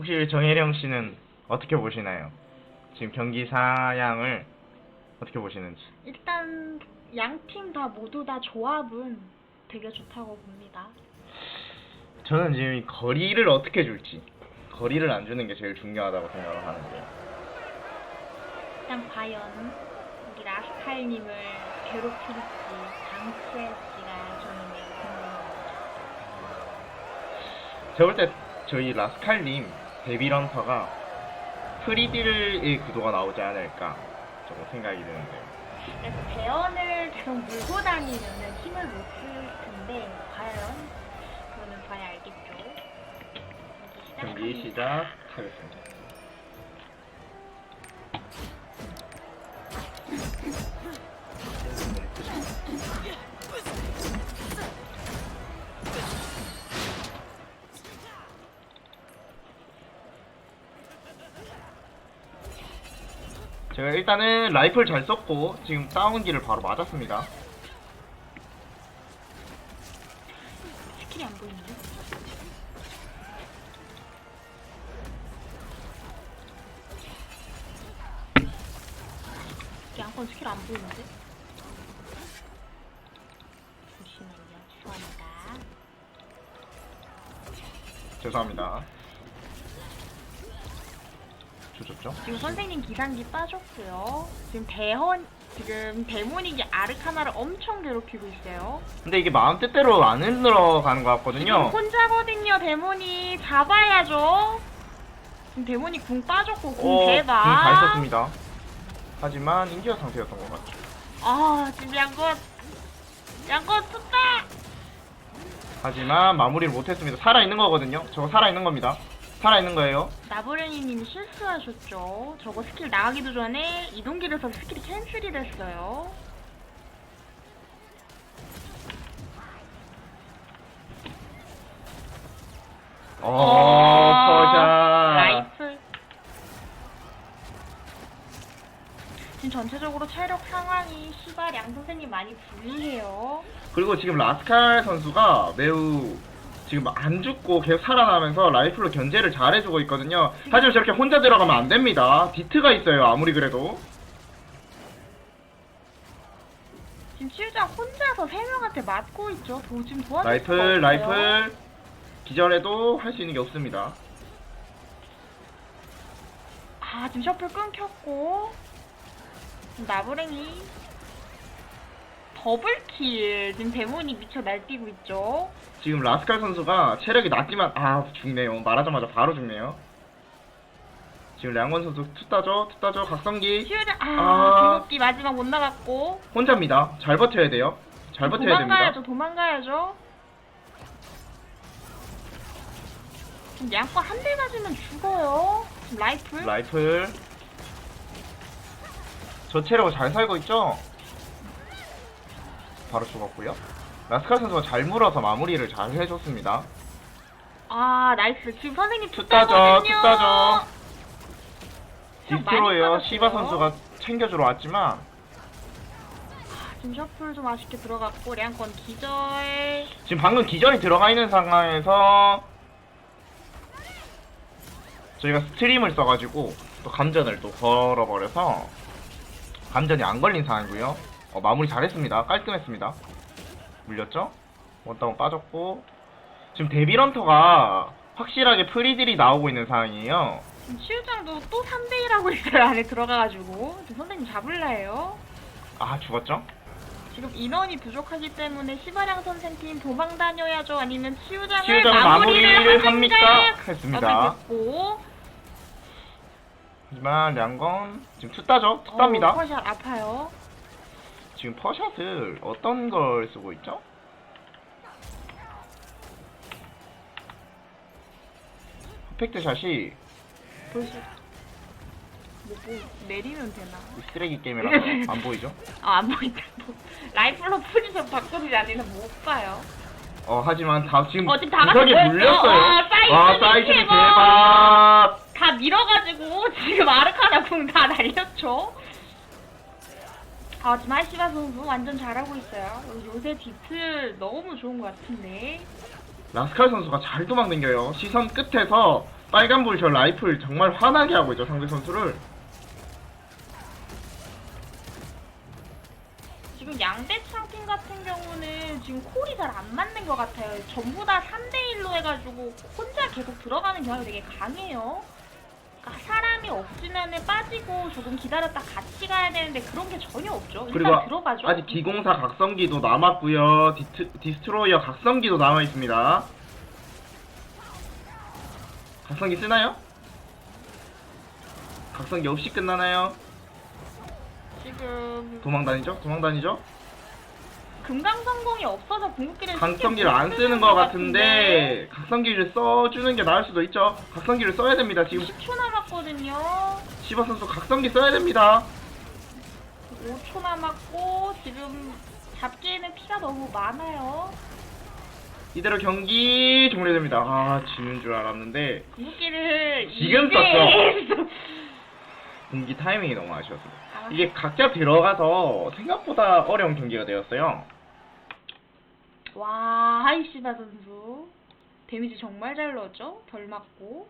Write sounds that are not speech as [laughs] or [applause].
혹시 정혜령 씨는 어떻게 보시나요? 지금 경기 사양을 어떻게 보시는지. 일단 양 팀 다 모두 다 조합은 되게 좋다고 봅니다. 저는 지금 이 거리를 어떻게 줄지. 거리를 안 주는 게 제일 중요하다고 생각을 하는데요. 일단 과연 우리 라스칼님을 괴롭힐지 방치할지가 저는 궁금합니다. 제가 볼 때 저희 라스칼님 데뷔런터가 프리딜 의 구도가 나오지 않을까 조금 생각이 드는데요. 그래서 대원을 계속 물고 다니면 힘을 못 쓸 텐데 과연 그거는 봐야 알겠죠. 경기 경기 시작하겠습니다. 제가 일단은 라이플 잘 썼고 지금 다운기를 바로 맞았습니다. 스킬이 안 보이는데? 양권 스킬 안 보이는데? 잠시만요. 죄송합니다. 죄송합니다. 주셨죠? 지금 선생님 기상기 빠졌고요. 지금 대헌 지금 데모닉이 아르카나를 엄청 괴롭히고 있어요. 근데 이게 마음 뜻대로 안 흘러가는 것 지금 같거든요. 혼자거든요, 데모니. 잡아야죠. 지금 데모니 궁 빠졌고 궁 어, 대박. 궁잘 썼습니다. 하지만 인디어 상태였던 것 같죠. 아, 지금 양껏 양껏 쳤다. 하지만 마무리를 못했습니다. 살아있는 거거든요. 저거 살아있는 겁니다. 살아있는 거예요. 나브레니님이 실수하셨죠. 저거 스킬 나가기도 전에 이동길에서 스킬이 캔슬이 됐어요. 어, 퍼샷. 라이플. 지금 전체적으로 체력 상황이 시발 양 선생님 많이 불리해요. 그리고 지금 라스칼 선수가 매우 지금 안 죽고 계속 살아나면서 라이플로 견제를 잘 해주고 있거든요. 하지만 저렇게 혼자 들어가면 안 됩니다. 디트가 있어요. 아무리 그래도. 지금 치유장 혼자서 세 명한테 맞고 있죠. 도 지금 도와줄 수가 라이플, 없어요. 라이플. 기절해도 할 수 있는 게 없습니다. 아 지금 셔플 끊겼고 지금 나브랭이 더블킬 지금 데몬이 미쳐 날뛰고 있죠. 지금 라스칼 선수가 체력이 낮지만 아 죽네요. 말하자마자 바로 죽네요. 지금 량원 선수 투 따죠, 투 따죠, 각성기 치유장 아, 아. 궁극기 마지막 못 나갔고 혼자입니다. 잘 버텨야 돼요. 잘 버텨야 도망가야죠. 됩니다. 도망가야죠. 지금 양과 한대 맞으면 죽어요. 지금 라이플 라이플. 저 체력을 잘 살고 있죠? 바로 죽었고요. 라스칼 선수가 잘 물어서 마무리를 잘 해줬습니다. 아 나이스 지금 선생님. 좀 많이 디스트로예요. 빠졌어요. 시바 선수가 챙겨주러 왔지만 지금 셔플 좀 아쉽게 들어갔고 량권 기절 지금 방금 기절이 들어가 있는 상황에서 저희가 스트림을 써가지고 또 감전을 또 걸어버려서 감전이 안 걸린 상황이고요. 어, 마무리 잘했습니다. 깔끔했습니다. 물렸죠? 원다운 빠졌고 지금 데뷔런터가 확실하게 프리딜이 나오고 있는 상황이에요. 지금 치유장도 또 3대1 하고 있어요 안에 들어가가지고 지금 선생님 잡을라 해요 아 죽었죠? 지금 인원이 부족하기 때문에 시바량 선생팀 도망 다녀야죠 아니면 치유장을 치유장을 마무리를, 마무리를? 합니까? 했습니다. 마무리됐고 하지만 량건 지금 투따죠? 투따입니다. 어, 퍼샷 아파요 지금 퍼샷을 어떤 걸 쓰고 있죠? 퍼펙트 샷이 뭐, 뭐 내리면 되나 이 쓰레기 게임이라서 안 보이죠? [laughs] 아 안 보인다 [laughs] 뭐, 라이플로 포지션 바꾸지 않으면 못 봐요 어 하지만 다 지금 어, 지금 다 같이 구석에? 물렸어요. 아, 사이즈는 아, 사이즈는 대박. 대박. 다 밀어가지고 지금 아르카나 궁 다 날렸죠. 아 지금 하시바 선수 완전 잘하고 있어요. 요새 디트 너무 좋은 것 같은데. 라스칼 선수가 잘 도망당겨요. 시선 끝에서 빨간불 저 라이플 정말 화나게 하고 있죠 상대 선수를 지금 양대 창 팀 같은 경우는 지금 콜이 잘 안 맞는 것 같아요. 전부 다 3대1로 해가지고 혼자 계속 들어가는 경향이 되게 강해요. 그러니까 사람이 없으면 빠지고 조금 기다렸다 같이 가야 되는데 그런 게 전혀 없죠. 일단 그리고 들어가죠. 아직 기공사 각성기도 남았고요 디트, 디스트로이어 각성기도 남아 있습니다 각성기 쓰나요? 각성기 없이 끝나나요? 지금 도망 다니죠? 도망 다니죠? 금강 성공이 없어서 궁극기를 각성기를 안 쓰는 것 같은데 각성기를 써주는 게 나을 수도 있죠. 각성기를 써야 됩니다. 지금 10초 남았거든요. 시바 선수 각성기 써야 됩니다. 5초 남았고 지금 잡기에는 피가 너무 많아요. 이대로 경기 종료됩니다. 아 지는 줄 알았는데 궁극기를 지금 이제- [laughs] 공기 타이밍이 너무 아쉬웠습니다. 아, 이게 각자 들어가서 생각보다 어려운 경기가 되었어요. 와 하이시바 선수 데미지 정말 잘 넣었죠? 덜 맞고